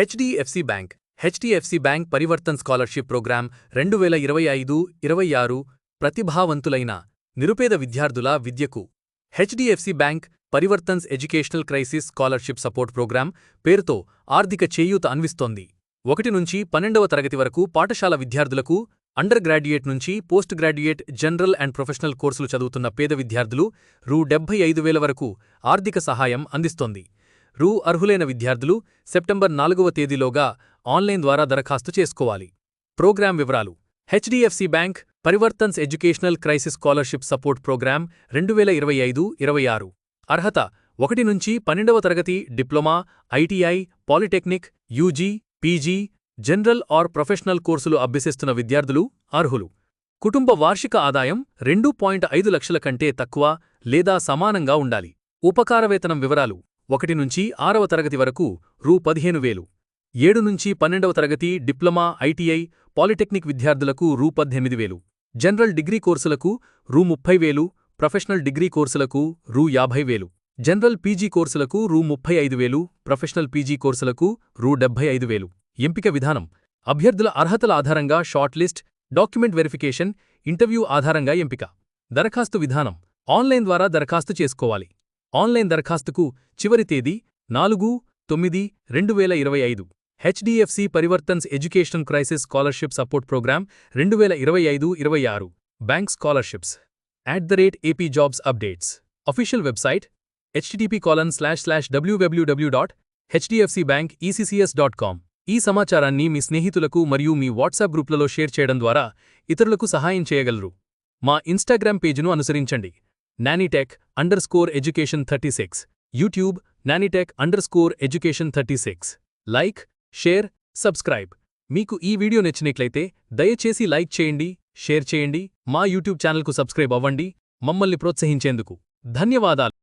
HDFC bank. HDFC bank Parivartan scholarship program రెండు వేల ఇరవై ఐదు ఇరవై ఆరు ప్రతిభావంతులైన నిరుపేద విద్యార్థుల విద్యకు. HDFC bank Parivartan's educational crisis scholarship support program పేరుతో ఆర్థిక చేయూత అన్విస్తోంది. ఒకటి నుంచి పన్నెండవ తరగతి వరకు పాఠశాల విద్యార్థులకు అండర్ గ్రాడ్యుయేట్ నుంచి post graduate general and professional కోర్సులు చదువుతున్న పేద విద్యార్థులు రూ డెబ్బై ఐదు వేల వరకు ఆర్థిక సహాయం అందిస్తోంది. రూ అర్హులైన విద్యార్థులు సెప్టెంబర్ నాలుగవ తేదీలోగా ఆన్లైన్ ద్వారా దరఖాస్తు చేసుకోవాలి. ప్రోగ్రాం వివరాలు. HDFC bank Parivartan's educational crisis scholarship support program రెండు వేల ఇరవై ఐదు ఇరవై ఆరు. అర్హత ఒకటి నుంచి పన్నెండవ తరగతి diploma ITI polytechnic UG PG general or professional కోర్సులు అభ్యసిస్తున్న విద్యార్థులు అర్హులు. కుటుంబ వార్షిక ఆదాయం రెండు పాయింట్ ఐదు లక్షల కంటే తక్కువ లేదా సమానంగా ఉండాలి. ఉపకారవేతనం వివరాలు. ఒకటి నుంచి ఆరవ తరగతి వరకు రూ. పదిహేను వేలు. ఏడు నుంచి పన్నెండవ తరగతి డిప్లొమా ఐటీఐ పాలిటెక్నిక్ విద్యార్థులకు రూ. పద్దెనిమిది వేలు. జనరల్ డిగ్రీ కోర్సులకు రూ. ముప్పై వేలు. ప్రొఫెషనల్ డిగ్రీ కోర్సులకు రూ. యాభై వేలు. జనరల్ పీజీ కోర్సులకు రూ. ముప్పై ఐదు వేలు. ప్రొఫెషనల్ పీజీ కోర్సులకు రూ. డెబ్బై ఐదు వేలు. ఎంపిక విధానం. అభ్యర్థుల అర్హతల ఆధారంగా short list document verification interview ఆధారంగా ఎంపిక. దరఖాస్తు విధానం. ఆన్లైన్ ద్వారా దరఖాస్తు చేసుకోవాలి. ఆన్లైన్ దరఖాస్తుకు చివరి తేదీ నాలుగు తొమ్మిది రెండు వేల ఇరవై ఐదు. HDFC Parivartan's education crisis scholarship support program రెండు వేల ఇరవై ఐదు ఇరవై ఆరు. Bank scholarships. At the rate AP jobs updates. Official website HTTP colon slash slash WWW dot HDFC bank ECCS dot com. ఈ సమాచారాన్ని మీ స్నేహితులకు మరియు మీ వాట్సాప్ గ్రూప్లలో షేర్ చేయడం ద్వారా ఇతరులకు సహాయం చేయగలరు. మా ఇన్స్టాగ్రామ్ పేజీను అనుసరించండి. Nanitech underscore education thirty six YouTube Nanitech underscore education thirty six like share subscribe మీకు ఈ వీడియో నచ్చినట్లయితే దయచేసి లైక్ చేయండి షేర్ చేయండి మా యూట్యూబ్ ఛానల్కు సబ్స్క్రైబ్ అవ్వండి. మమ్మల్ని ప్రోత్సహించేందుకు ధన్యవాదాలు.